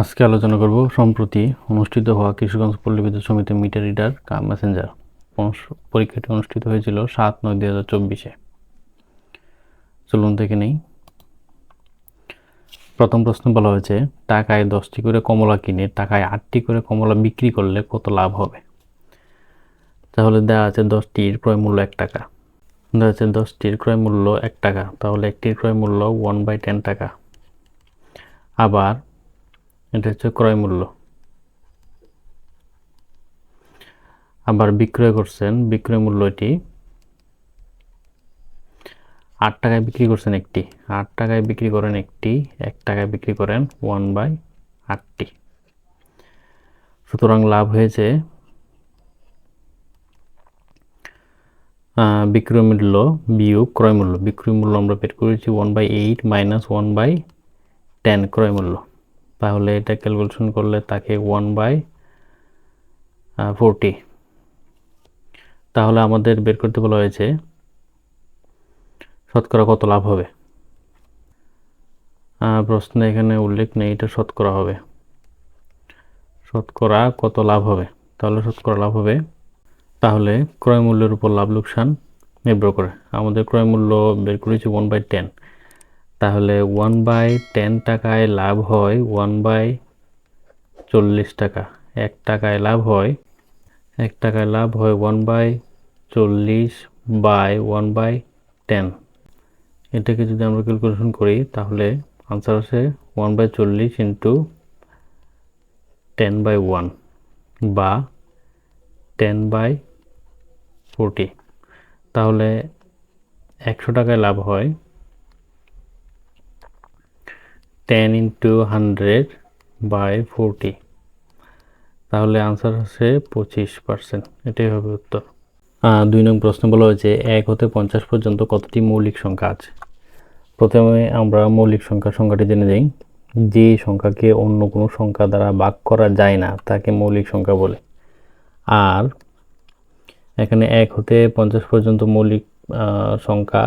আজকে আলোচনা করব সম্প্রতি অনুষ্ঠিত হওয়া কিশোরগঞ্জ পল্লী বিদ্যুৎ সমিতি মিটার রিডার কাম মেসেঞ্জার। পরীক্ষাটি অনুষ্ঠিত হয়েছিল সাত নয় দুই হাজার চব্বিশে। চলুন থেকে নেই। প্রথম প্রশ্ন বলা হয়েছে, টাকায় দশটি করে কমলা কিনে টাকায় আটটি করে কমলা বিক্রি করলে কত লাভ হবে? তাহলে দেওয়া আছে দশটির ক্রয় মূল্য এক টাকা। দেওয়া আছে দশটির ক্রয় মূল্য এক টাকা, তাহলে একটির ক্রয় মূল্য ওয়ান বাই টেন টাকা। আবার এটা হচ্ছে ক্রয় মূল্য। আবার বিক্রয় করছেন, বিক্রয় মূল্য এটি। আট টাকায় বিক্রি করছেন একটি। আট টাকায় বিক্রি করেন একটি, এক টাকায় বিক্রি করেন ওয়ান বাই আটটি। সুতরাং লাভ হয়েছে বিক্রয় মূল্য বিয়োগ ক্রয় মূল্য। বিক্রয় মূল্য আমরা বের করেছি one by eight minus one by ten ক্রয় মূল্য। তাহলে এটা ক্যালকুলেশন করলে তাকে ওয়ান বাই ফোরটি তাহলে আমাদের বের করতে বলা হয়েছে, শতকরা কত লাভ হবে? প্রশ্নে এখানে উল্লেখ নেই, এটা শতকরা হবে। শতকরা কত লাভ হবে? তাহলে শতকরা লাভ হবে, তাহলে ক্রয় মূল্যের উপর লাভ লোকসান নির্ভর করে। আমাদের ক্রয় মূল্য বের করেছি ওয়ান বাই টেন তাহলে ওয়ান বাই টেন টাকায় লাভ হয় ওয়ান বাই চল্লিশ টাকা। এক টাকায় লাভ হয়, এক টাকায় লাভ হয় ওয়ান বাই চল্লিশ বাই ওয়ান বাই টেন এটাকে যদি আমরা ক্যালকুলেশন করি, তাহলে আনসার আছে ওয়ান বাই চল্লিশ ইন্টু টেন বাই ওয়ান বা টেন বাই ফোরটি তাহলে একশো টাকায় লাভ হয় ten into hundred by forty. তাহলে আনসার হচ্ছে পঁচিশ পার্সেন্ট। এটাই হবে উত্তর। দুই নং প্রশ্ন বলা হয়েছে, এক হতে পঞ্চাশ পর্যন্ত কতটি মৌলিক সংখ্যা আছে? প্রথমে আমরা মৌলিক সংখ্যা সংখ্যাটি জেনে যাই যে সংখ্যাকে অন্য কোনো সংখ্যা দ্বারা ভাগ করা যায় না, তাকে মৌলিক সংখ্যা বলে। আর এখানে এক হতে পঞ্চাশ পর্যন্ত মৌলিক সংখ্যা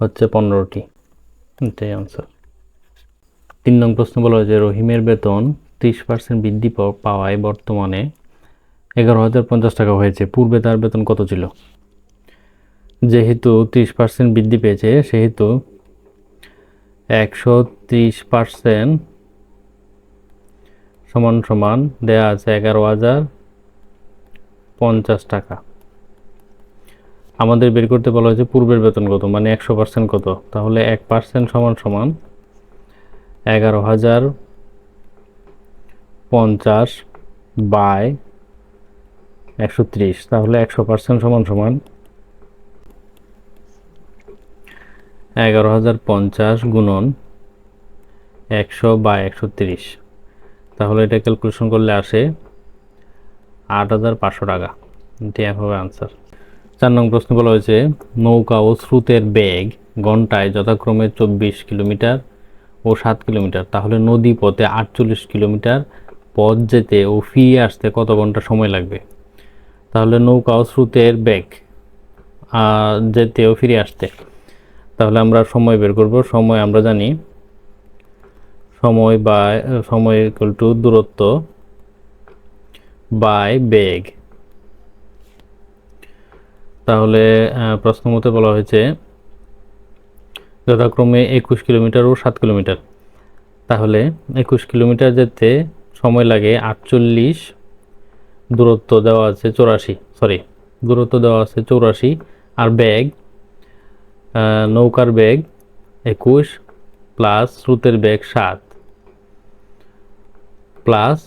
হচ্ছে পনেরোটি। এটাই আনসার তিন নং প্রশ্ন বলা হয়েছে, রহিমের বেতন ত্রিশ পার্সেন্ট বৃদ্ধি পাওয়ায় বর্তমানে এগারো হাজার পঞ্চাশ টাকা হয়েছে। পূর্বে তার বেতন কত ছিল? যেহেতু ত্রিশ পার্সেন্ট বৃদ্ধি পেয়েছে, সেহেতু একশো ত্রিশ পার্সেন্ট সমান সমান দেয়া আছে এগারো হাজার পঞ্চাশ টাকা। আমাদের বের করতে বলা হয়েছে, পূর্বের বেতন কত? মানে একশো পার্সেন্ট কত? তাহলে এক পার্সেন্ট সমান সমান এগারো হাজার পঞ্চাশ বাই একশো ত্রিশ। তাহলে একশো পার্সেন্ট সমান সমান এগারো হাজার পঞ্চাশ গুণন একশো বাই একশো তিরিশ। তাহলে এটা ক্যালকুলেশন করলে আসে আট হাজার পাঁচশো টাকা। এটি হবে আনসার চার নং প্রশ্ন বলা হয়েছে, নৌকা ও স্রোতের বেগ ঘন্টায় যথাক্রমে চব্বিশ কিলোমিটার ও সাত কিলোমিটার তাহলে নদী পথে আটচল্লিশ কিলোমিটার পথ যেতে ও ফিরে আসতে কত ঘণ্টা সময় লাগবে? তাহলে নৌকা ও স্রোতের আহ, যেতে ও ফিরে আসতে। তাহলে আমরা সময় বের করব সময় আমরা জানি। সময় বা সময় ইকুয়াল টু দূরত্ব বাই বেগ। তাহলে প্রশ্ন মতে বলা হয়েছে যথাক্রমে একুশ কিলোমিটার ও সাত কিলোমিটার। তাহলে একুশ কিলোমিটার যেতে সময় লাগে আটচল্লিশ, দূরত্ব দেওয়া আছে চৌরাশি সরি দূরত্ব দেওয়া আছে চৌরাশি, আর ব্যাগ নৌকার ব্যাগ একুশ প্লাস স্রোতের ব্যাগ সাত। প্লাস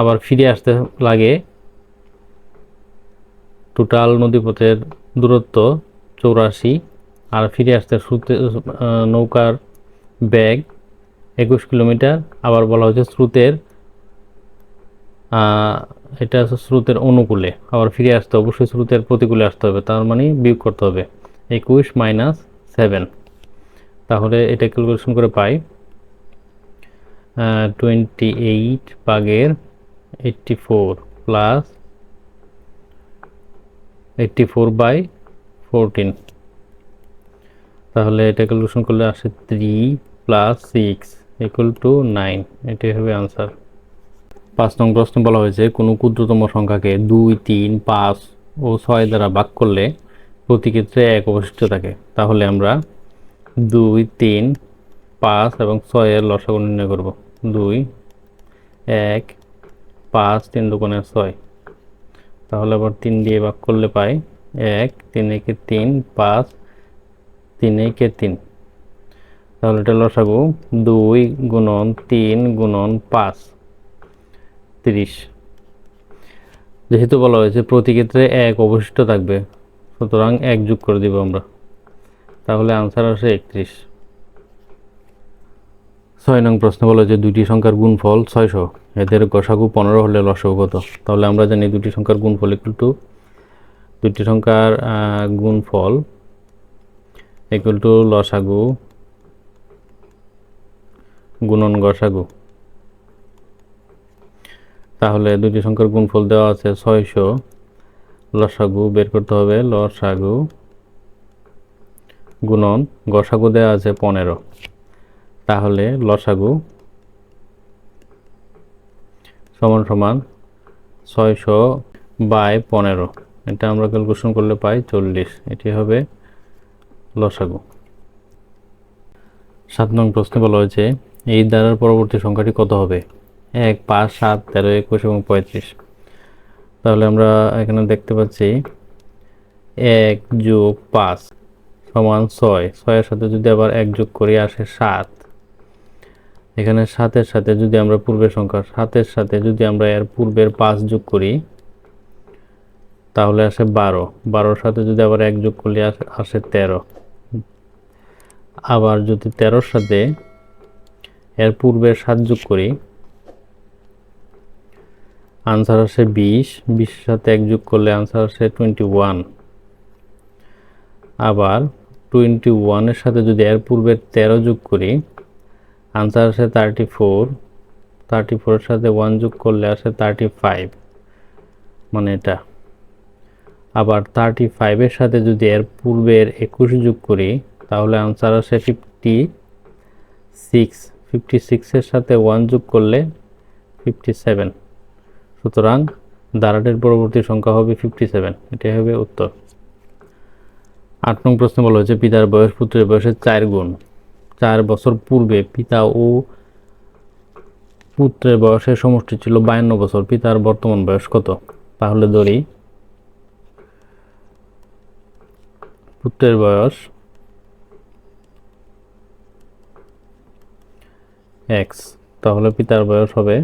আবার ফিরে আসতে লাগে টোটাল নদীপথের দূরত্ব চৌরাশি আর ফিরে আসতে নৌকার ব্যাগ একুশ কিলোমিটার, আবার বলা হচ্ছে স্রোতের এটা স্রোতের অনুকূলে। আবার ফিরে আসতে অবশ্যই স্রোতের প্রতিকূলে আসতে হবে, তার মানে বিয়োগ করতে হবে। একুশ মাইনাস সেভেন। তাহলে এটা ক্যালকুলেশন করে পাই টোয়েন্টি এইট বাগের eighty four plus eighty four by fourteen. তাহলে এটা ক্যালকুলেশন করলে আসে three plus six equal to nine এটাই হবে আনসার পাঁচ নং প্রশ্ন বলা হয়েছে, কোনো ক্ষুদ্রতম সংখ্যাকে দুই, তিন, পাঁচ ও ছয় দ্বারা ভাগ করলে প্রতি ক্ষেত্রে এক অবশিষ্ট থাকে। তাহলে আমরা দুই, তিন, পাঁচ এবং ছয়ের লসাগু নির্ণয় করব। দুই, এক, পাঁচ, তিন দোকানে ছয়। তাহলে আবার তিন দিয়ে ভাগ করলে পাই এক, তিন একে তিন, পাঁচ তিন একে তিন? তাহলে এটা লসাগু দুই গুণন তিন গুণন পাঁচ, তিরিশ। যেহেতু বলা হয়েছে প্রতি ক্ষেত্রে এক অবশিষ্ট থাকবে, সুতরাং এক যোগ করে দিব আমরা। তাহলে আনসার আসে একত্রিশ। ছয় নং প্রশ্ন বলা হয়েছে দুইটি সংখ্যার গুণফল ছয়শো। এদের গসাগু পনেরো হলে লসাগু কত? তাহলে আমরা জানি দুটি সংখ্যার গুণফল ইকুয়াল টু দুটি সংখ্যার গুণফল ইকুয়াল টু লসাগু গুণন গসাগু তাহলে দুটি সংখ্যার গুণফল দেওয়া আছে ছয়শো। লসাগু বের করতে হবে লসাগু গুণন গসাগু দেওয়া আছে পনেরো। তাহলে লসাগু সমান সমান ছয়শো বাই পনেরো। এটা আমরা ক্যালকুলেশন করলে পাই চল্লিশ। এটি হবে লসাগু। সাত নং প্রশ্নে বলা হয়েছে, এই দ্বারার পরবর্তী সংখ্যাটি কত হবে? এক, পাঁচ, সাত, তেরো, একুশ এবং পঁয়ত্রিশ। তাহলে আমরা এখানে দেখতে পাচ্ছি, এক যোগ পাঁচ সমান ছয়। ছয়ের সাথে যদি আবার এক যোগ করি, আসে সাত। এখানে সাতের সাথে যদি আমরা পূর্বের সংখ্যা, সাতের সাথে যদি আমরা এর পূর্বের পাঁচ যোগ করি, তাহলে আসে বারো। বারোর সাথে যদি আবার এক যোগ করলে আসে তেরো। আবার যদি তেরোর সাথে এর পূর্বের সাত যোগ করি আনসার আসে বিশ, বিশের সাথে এক যোগ করলে আনসার আসে টোয়েন্টি ওয়ান আবার টোয়েন্টি ওয়ানের সাথে যদি এর পূর্বের তেরো যোগ করি আনসার আসে থার্টি ফোর থার্টি ফোরের সাথে ওয়ান যোগ করলে আসে থার্টি ফাইভ মানে এটা। আবার থার্টি ফাইভের সাথে যদি এর পূর্বের একুশ যোগ করি তাহলে আনসার আসে ফিফটি সিক্স ফিফটি সিক্সের সাথে ওয়ান যোগ করলে ফিফটি সেভেন সুতরাং দাঁড়াটের পরবর্তী সংখ্যা হবে ফিফটি সেভেন এটাই হবে উত্তর। আট নং প্রশ্ন বলা হয়েছে, পিতার বয়স পুত্রের বয়সের চার গুণ। চার বছর পূর্বে পিতা ও পুত্রের বয়সের সমষ্টি ছিল বায়ান্ন বছর। পিতার বর্তমান বয়স কত? তাহলে ধরি, পুত্রের বয়স এক্স তাহলে পিতার বয়স হবে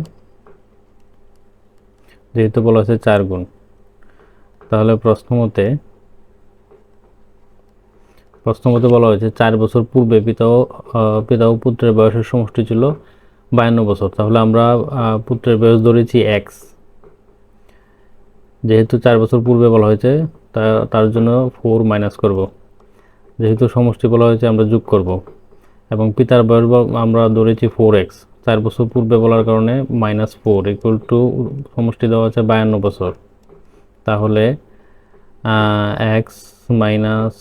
যেহেতু বলা হয়েছে চার গুণ। তাহলে প্রশ্ন মতে বলা হয়েছে চার বছর পূর্বে পিতা ও পিতা ও পুত্রের বয়সের সমষ্টি ছিল বায়ান্ন বছর। তাহলে আমরা পুত্রের বয়স ধরেছি এক্স যেহেতু চার বছর পূর্বে বলা হয়েছে তার জন্য ফোর মাইনাস করব। যেহেতু সমষ্টি বলা হয়েছে, আমরা যোগ করব। এবং পিতার বয়স আমরা ধরেছি ফোর এক্স চার বছর পূর্বে বলার কারণে মাইনাস ফোর ইকুয়াল টু সমষ্টি দেওয়া আছে বায়ান্ন বছর। তাহলে X minus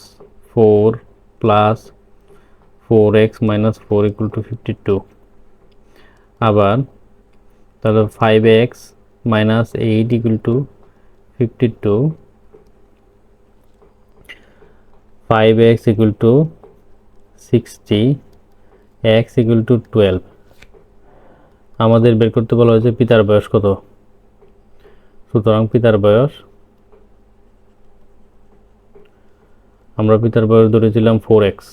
four plus four X minus four equal to fifty two আবার, তাহলে five X minus eight equal to fifty two five X equal to sixty X equal to twelve. আমাদের বের করতে বলা হয়েছে পিতার বয়স কত? সুতরাং পিতার বয়স, আমরা পিতার বয়স ধরেছিলাম ফোর এক্স।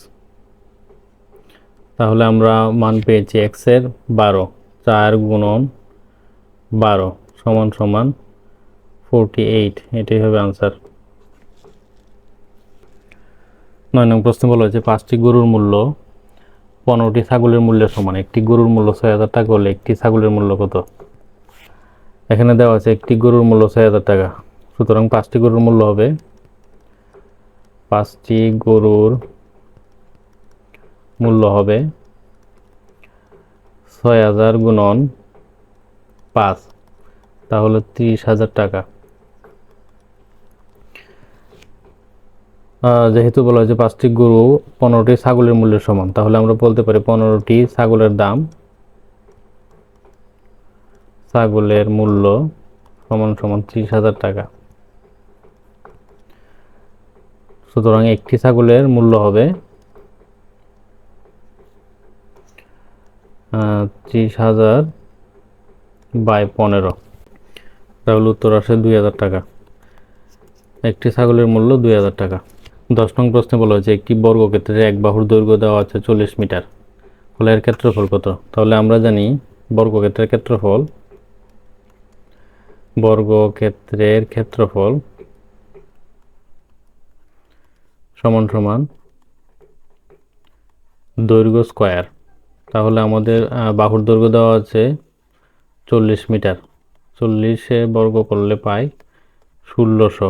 তাহলে আমরা মান পেয়েছি এক্সের বারো, চার গুণন বারো সমান সমান ফোরটি এইট। এটাই হবে আনসার নয় নং প্রশ্ন বলা হয়েছে পাঁচটি গরুর মূল্য পনেরোটি ছাগলের মূল্যের সমান, একটি গরুর মূল্য ছয় হাজার টাকা হলে একটি ছাগলের মূল্য কত? এখানে দেওয়া আছে একটি গরুর মূল্য ছয় হাজার টাকা। সুতরাং পাঁচটি গরুর মূল্য হবে। পাঁচটি গরুর মূল্য হবে ছয় হাজার গুণন পাঁচ, তাহলে তিরিশ হাজার টাকা। যেহেতু বলা হয়েছে পাঁচটি গরু পনেরোটি ছাগলের মূল্যের সমান, তাহলে আমরা বলতে পারি পনেরোটি ছাগলের দাম ছাগলের মূল্য সমান সমান ত্রিশ হাজার টাকা। সুতরাং একটি ছাগলের মূল্য হবে ত্রিশ হাজার বাই পনেরো। তাহলে উত্তর আসে দুই হাজার টাকা। একটি ছাগলের মূল্য দুই হাজার টাকা। দশ নং প্রশ্নে বলা হয়েছে, একটি বর্গক্ষেত্রে এক বাহুর দৈর্ঘ্য দেওয়া আছে চল্লিশ মিটার। ফলে এর ক্ষেত্রফল কত? তাহলে আমরা জানি বর্গক্ষেত্রের ক্ষেত্রফল বর্গক্ষেত্রের ক্ষেত্রফল সমান সমান দৈর্ঘ্য স্কোয়ার। তাহলে আমাদের বাহুর দৈর্ঘ্য দেওয়া আছে চল্লিশ মিটার। চল্লিশে বর্গ করলে পাই ষোলোশো।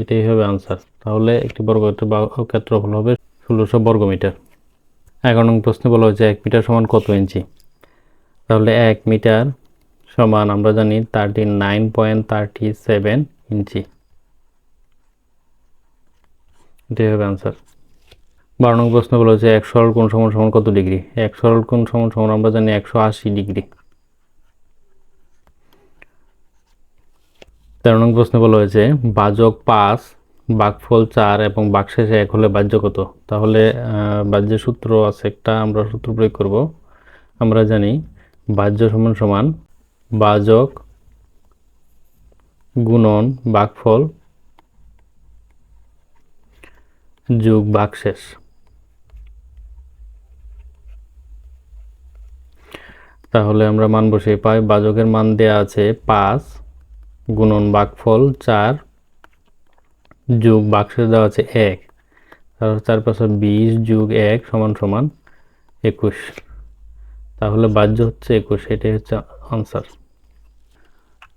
এটাই হবে আনসার তাহলে একটি বর্গক্ষেত্রের বাহু ক্ষেত্রফল হবে ষোলোশো বর্গ মিটার এগারো নং প্রশ্নে বলা হয়েছে, এক মিটার সমান কত ইঞ্চি? তাহলে এক মিটার সমান আমরা জানি thirty nine point thirty seven inch. এটাই হবে আনসার বারো নং প্রশ্ন বলা হচ্ছে এক সরল কোণ সমান সমান কত ডিগ্রি? এক সরল কোণ সমান সমান আমরা জানি একশো আশি ডিগ্রি। তেরো নং প্রশ্নে বলা হয়েছে, বাজক পাঁচ বাঘফল চার এবং বাঘশেষে এক হলে বাহ্য কত? তাহলে বাহ্য সূত্র আছে একটা, আমরা সূত্র প্রয়োগ করব। আমরা জানি বাহ্য সমান সমান বাজক গুণন বাঘফল যোগ বাঘশেষ তাহলে আমরা মান বসিয়ে পাই বাজকের মান দেয়া আছে পাঁচ গুণন বাঘফল চার যোগ বাক্সে দেওয়া আছে এক। পাঁচশো বিশ যোগ এক সমান সমান একুশ। তাহলে বাহ্য হচ্ছে একুশ, এটাই হচ্ছে আনসার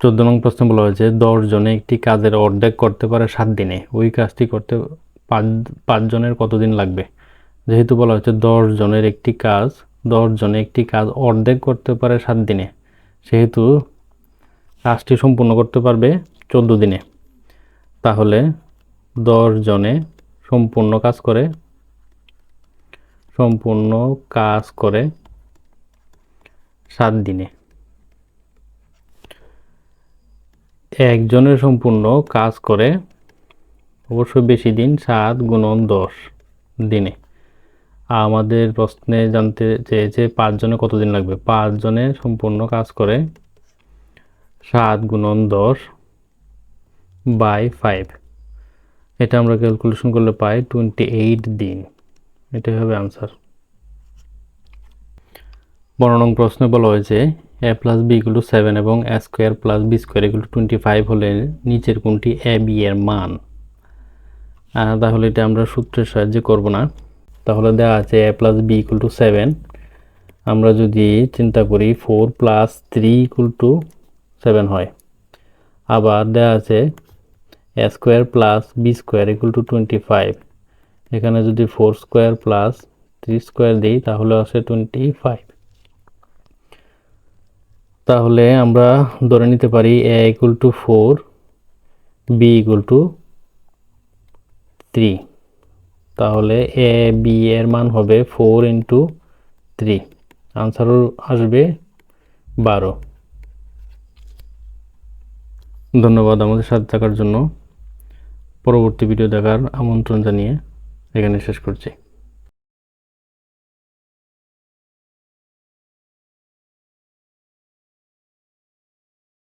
চোদ্দ নং প্রশ্ন বলা হয়েছে, দশ জনে একটি কাজের অর্ধেক করতে পারে সাত দিনে। ওই কাজটি করতে পাঁচ পাঁচজনের কতদিন লাগবে? যেহেতু বলা হচ্ছে দশ জনের একটি কাজ, দশ জনে একটি কাজ অর্ধেক করতে পারে সাত দিনে। সেহেতু কাজটি সম্পূর্ণ করতে পারবে চোদ্দ দিনে। তাহলে জনে সম্পূর্ণ কাজ করে। সম্পূর্ণ কাজ করে সাত দিনে। একজনের সম্পূর্ণ কাজ করে অবশ্যই বেশি দিন, সাত গুণন দশ দিনে। আমাদের প্রশ্নে জানতে চেয়েছে পাঁচজনে কতদিন লাগবে? পাঁচজনে সম্পূর্ণ কাজ করে সাত গুণন দশ বাই ফাইভ। এটা আমরা ক্যালকুলেশন করলে পাই টোয়েন্টি এইট দিন। এটাই হবে আনসার বর্ণন প্রশ্নে বলা হয়েছে A plus B equal to seven এবং A square plus B square equal to twenty five হলে নিচের কোনটি এ বি এর মান? তাহলে এটা আমরা সূত্রের সাহায্যে করব না। তাহলে দেওয়া আছে A plus B equal to seven আমরা যদি চিন্তা করি four plus three equal to seven হয়। আবার দেওয়া আছে A square plus B square equal to twenty five এখানে যদি four square plus three square দিই, তাহলে আসে টোয়েন্টি ফাইভ তাহলে আমরা ধরে নিতে পারি A equal to four B equal to three তাহলে এ বি এর মান হবে ফোর ইন্টু থ্রি আনসারও আসবে বারো। ধন্যবাদ আমাদের সাথে থাকার জন্য। পরবর্তী ভিডিও দেখার আমন্ত্রণ জানিয়ে এখানে শেষ করছি।